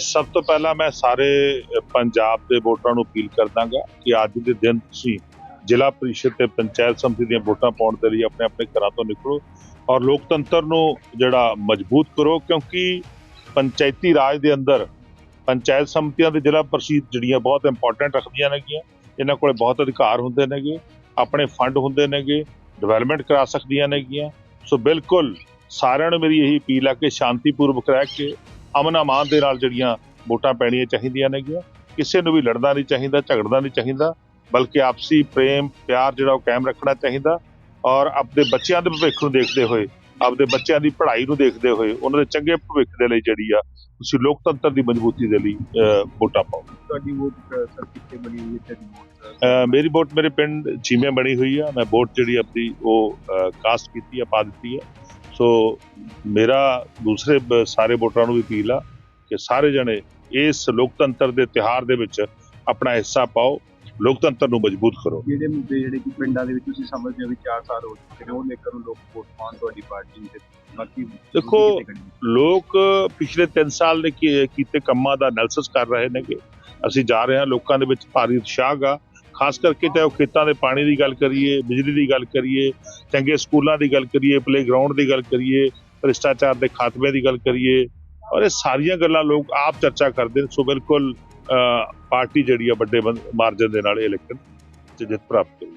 ਸਭ ਤੋਂ ਪਹਿਲਾਂ ਮੈਂ ਸਾਰੇ ਪੰਜਾਬ ਦੇ ਵੋਟਰਾਂ ਨੂੰ ਅਪੀਲ ਕਰਦਾਗਾ ਕਿ ਅੱਜ ਦੇ ਦਿਨ ਤੁਸੀਂ ਜ਼ਿਲ੍ਹਾ ਪ੍ਰੀਸ਼ਦ ਤੇ ਪੰਚਾਇਤ ਸਮਿਤੀ ਦੀਆਂ ਵੋਟਾਂ ਪਾਉਣ ਦੇ ਲਈ ਆਪਣੇ ਆਪਣੇ ਘਰਾਂ ਤੋਂ ਨਿਕਲੋ ਔਰ ਲੋਕਤੰਤਰ ਨੂੰ ਜਿਹੜਾ ਮਜ਼ਬੂਤ ਕਰੋ ਕਿਉਂਕਿ ਪੰਚਾਇਤੀ ਰਾਜ ਦੇ ਅੰਦਰ ਪੰਚਾਇਤ ਸਮਿਤੀਆਂ ਦੇ ਜ਼ਿਲ੍ਹਾ ਪ੍ਰੀਸ਼ਦ ਜਿਹੜੀਆਂ ਬਹੁਤ ਇੰਪੋਰਟੈਂਟ ਰੱਖਦੀਆਂ ਨੇਗੀਆਂ, ਇਹਨਾਂ ਕੋਲੇ ਬਹੁਤ ਅਧਿਕਾਰ ਹੁੰਦੇ ਨੇਗੇ, ਆਪਣੇ ਫੰਡ ਹੁੰਦੇ ਨੇਗੇ ਡਿਵੈਲਪਮੈਂਟ ਕਰਾ ਸਕਦੀਆਂ ਨੇਗੀਆਂ। ਸੋ ਬਿਲਕੁਲ ਸਾਰਿਆਂ ਨੂੰ ਮੇਰੀ ਇਹੀ ਅਪੀਲ ਆ ਕਿ ਸ਼ਾਂਤੀਪੂਰਵਕ ਰਹਿ ਕੇ ਅਮਨ ਅਮਾਨ ਦੇ ਨਾਲ ਜਿਹੜੀਆਂ ਵੋਟਾਂ ਪੈਣੀਆਂ ਚਾਹੀਦੀਆਂ ਨੇਗੀਆਂ ਕਿਸੇ ਨੂੰ ਵੀ ਲੜਨਾ ਨਹੀਂ ਚਾਹੀਦਾ ਝਗੜਨਾ ਨਹੀਂ ਚਾਹੀਦਾ ਬਲਕਿ ਆਪਸੀ ਪ੍ਰੇਮ ਪਿਆਰ ਜਿਹੜਾ ਉਹ ਕਾਇਮ ਰੱਖਣਾ ਚਾਹੀਦਾ ਔਰ ਆਪਣੇ ਬੱਚਿਆਂ ਦੇ ਭਵਿੱਖ ਨੂੰ ਦੇਖਦੇ ਹੋਏ ਆਪਣੇ ਬੱਚਿਆਂ ਦੀ ਪੜ੍ਹਾਈ ਨੂੰ ਦੇਖਦੇ ਹੋਏ ਉਹਨਾਂ ਦੇ ਚੰਗੇ ਭਵਿੱਖ ਦੇ ਲਈ ਜਿਹੜੀ ਆ ਤੁਸੀਂ ਲੋਕਤੰਤਰ ਦੀ ਮਜ਼ਬੂਤੀ ਦੇ ਲਈ ਵੋਟਾਂ ਪਾਓ। ਤੁਹਾਡੀ ਵੋਟ ਸਰ ਕਿੱਥੇ ਬਣੀ ਹੋਈ ਹੈ? ਤੁਹਾਡੀ ਮੇਰੀ ਵੋਟ ਮੇਰੇ ਪਿੰਡ ਚੀਮੇ ਬਣੀ ਹੋਈ ਆ। ਮੈਂ ਵੋਟ ਜਿਹੜੀ ਆਪਣੀ ਉਹ ਕਾਸਟ ਕੀਤੀ ਆ ਪਾ ਦਿੱਤੀ ਆ। ਸੋ ਮੇਰਾ ਦੂਸਰੇ ਸਾਰੇ ਵੋਟਰਾਂ ਨੂੰ ਵੀ ਅਪੀਲ ਆ ਕਿ ਸਾਰੇ ਜਣੇ ਇਸ ਲੋਕਤੰਤਰ ਦੇ ਤਿਹਾਰ ਦੇ ਵਿੱਚ ਆਪਣਾ ਹਿੱਸਾ ਪਾਓ ਲੋਕਤੰਤਰ ਨੂੰ ਮਜ਼ਬੂਤ ਕਰੋ। ਜਿਹੜੇ ਮੁੱਦੇ ਜਿਹੜੇ ਕਿ ਪਿੰਡਾਂ ਦੇ ਵਿੱਚ ਤੁਸੀਂ ਸਮਝਦੇ ਹੋ ਵੀ 4 ਸਾਲ ਹੋ ਚੁੱਕੇ ਨੇ ਉਹ ਲੈ ਕੇ ਨੂੰ ਲੋਕ ਵੋਟ ਪਾਉਣ ਤੁਹਾਡੀ ਪਾਰਟੀ ਤੇ ਬਾਕੀ ਦੇਖੋ। ਲੋਕ ਪਿਛਲੇ 3 ਸਾਲ ਦੇ ਕੀਤੇ ਕੰਮਾਂ ਦਾ ਐਨਾਲਿਸਿਸ ਕਰ ਰਹੇ ਨੇਗੇ। ਅਸੀਂ ਜਾ ਰਹੇ ਹਾਂ ਲੋਕਾਂ ਦੇ ਵਿੱਚ ਭਾਰੀ ਉਤਸ਼ਾਹ ਗਾ। ਖਾਸ ਕਰਕੇ ਚਾਹੇ ਉਹ ਖੇਤਾਂ ਦੇ ਪਾਣੀ ਦੀ ਗੱਲ ਕਰੀਏ, ਬਿਜਲੀ ਦੀ ਗੱਲ ਕਰੀਏ, ਚੰਗੇ ਸਕੂਲਾਂ ਦੀ ਗੱਲ ਕਰੀਏ ਪਲੇਗਰਾਉਂਡ ਦੀ ਗੱਲ ਕਰੀਏ, ਭ੍ਰਿਸ਼ਟਾਚਾਰ ਦੇ ਖਾਤਮੇ ਦੀ ਗੱਲ ਕਰੀਏ, ਔਰ ਇਹ ਸਾਰੀਆਂ ਗੱਲਾਂ ਲੋਕ ਆਪ ਚਰਚਾ ਕਰਦੇ ਨੇ। ਸੋ ਬਿਲਕੁਲ ਪਾਰਟੀ ਜਿਹੜੀ ਆ ਵੱਡੇ ਮਾਰਜਨ ਦੇ ਨਾਲ ਇਲੈਕਸ਼ਨ ਜਿੱਤ ਪ੍ਰਾਪਤ ਕਰੇਗੀ